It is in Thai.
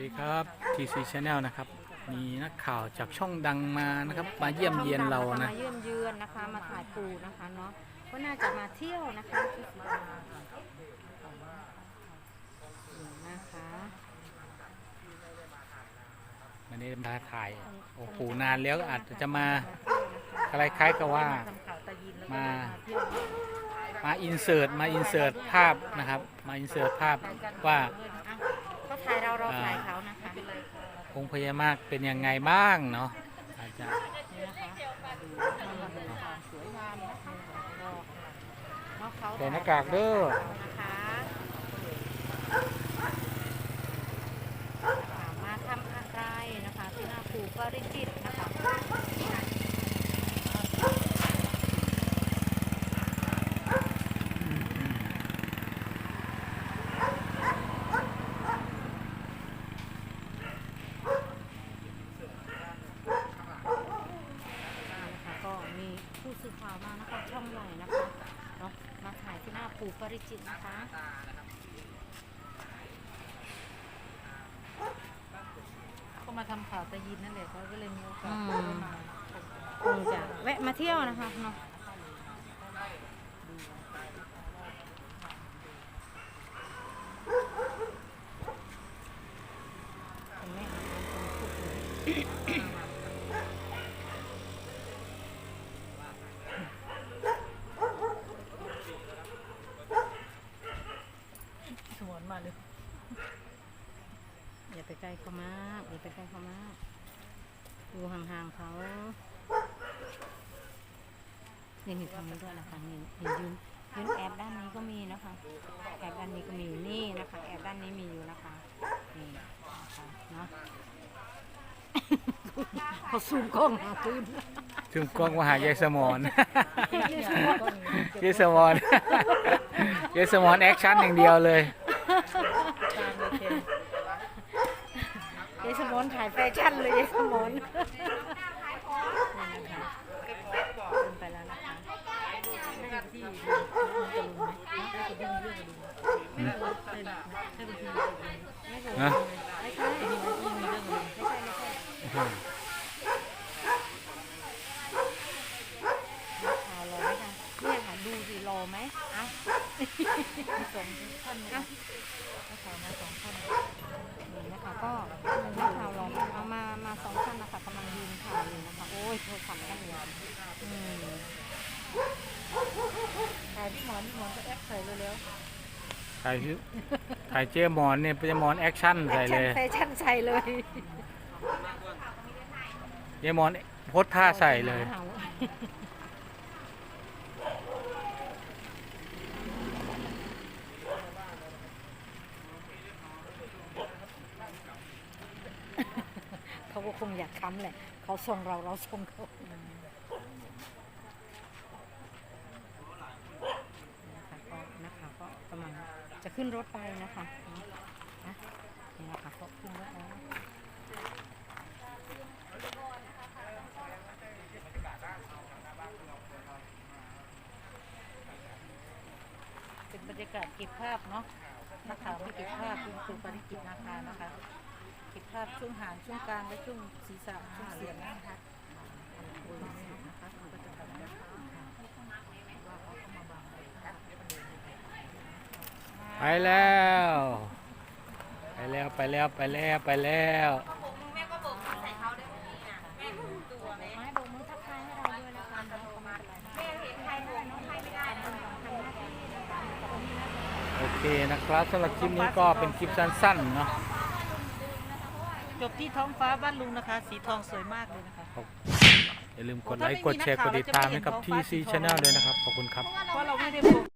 ดีครับ TC Channel นะครับ มีนักข่าวจากช่องดังมานะครับ มาเยี่ยมเยียนเรานะ มาเยี่ยมเยือนนะคะ มาถ่ายปูนะคะเนาะ ก็น่าจะมาเที่ยวนะคะนะคะวันนี้มาถ่ายโอ้โหนานแล้วอาจจะมาคล้ายๆกับว่าทำข่าวตะยินแล้วก็มาเที่ยวเนาะมาอินเสิร์ตมาอินเสิร์ตภาพนะครับ มาอินเสิร์ตภาพว่า อะก็ถ่ายเราเราถ่ายเขานะคะองค์พญามากเป็นยังไงบ้างเนาะอาจจะนี่นะคะดูความสวยงามนะคะเนาะเขาใส่หน้ากากเด้อนะคะมาทำอะไรนะคะที่หน้าปูปริจิตรนะคะ นะคะก็ มีผู้สื่อข่าวมานะคะช่องใหญ่นะคะเนาะมาถ่ายที่หน้าปู่ปริจิตรนะคะก็มาทำข่าวตะยินนั่นแหละเขาก็เลยมีโอกาสอืมได้มาคงจะแวะมาเที่ยวนะคะเนาะเห็นไหมคนพูดอยู่ สวนมาเลย อย่า ไปใกล้เขามากอย่าไปใกล้เขามากดูห่างๆเขานี่นี่ทำนี้ด้วยนะคะนี่นี่ยืนยืนแอบด้านนี้ก็มีนะคะแอบด้านนี้ก็มีอยู่นี่นะคะแอบด้านนี้มีอยู่นะคะนี่นะคะเนาะเขาซูมกล้องหาปืนถึงกล้องมาหายายสมอนยายสมอนยายสมอนแอคชั่นอย่างเดียวเลยตามเล ยเคนยายสมนถ่ายแฟชั่นเลยยายสมนนี่นะคะขึ้นไปแล้วนะคะได้ที่มันจะลงไหมได้จะดึงเรื่องมาดูได้ได้เป็นทีมไม่ถูกฮะไม่ใช่ไม่ใช่ไม่ใช่ไม่ใช่ข่าวรอไหมคะเนี่ยค่ะดูสิรอไหมเอ้าสองท่านนะนักข่าวมาสองท่านนี่นะคะก็ ถ่ายพี่หมอนพี่หมอนก็แอปใส่เร็วถ่ายชื่อถ่ายเจ๊หมอนเนี่ยเจ๊หมอนแอคชั่นแฟใส่เลชั่นยแฟชั่นใส่เลยเจ๊หมอนโพสท่าใส่เลยเขาก็คงอยากค้ำแหละ เขาส่งเราเราส่งเขานะคะก็นะคะก็กำลัง จะขึ้นรถไปนะคะนะนี่นะคะก็ขึ้นรถแล้วเป็นบรรยากาศเก็บภาพเนาะนักข่าวไม่เก็บภาพคุณครูปริจิตนาคานะคะเก็บภาพช่วงหางช่วงกลางและช่วงศีรษะช่วงเสียงนะคะนะคะก็จะทำนะคะ ไปแล้ว ไปแล้วไปแล้วไปแล้วไปแล้วไม้โบกมือทักทายให้เราด้วยนะคะแม่เห็นใครโบกน้องใครไม่ได้นะทำหน้าที่นะคะโอเคนะครับสำหรับคลิปนี้ก็เป็นคลิปสั้นๆเนาะจบที่ท้องฟ้าบ้านลุงนะคะ สีทองสวยมากเลยนะคะอย่าลืมกดไลค์กดแชร์กดติดตามให้กับ TC Channel ด้วยนะครับ ขอบคุณครับ เพราะเราไม่ได้โฟ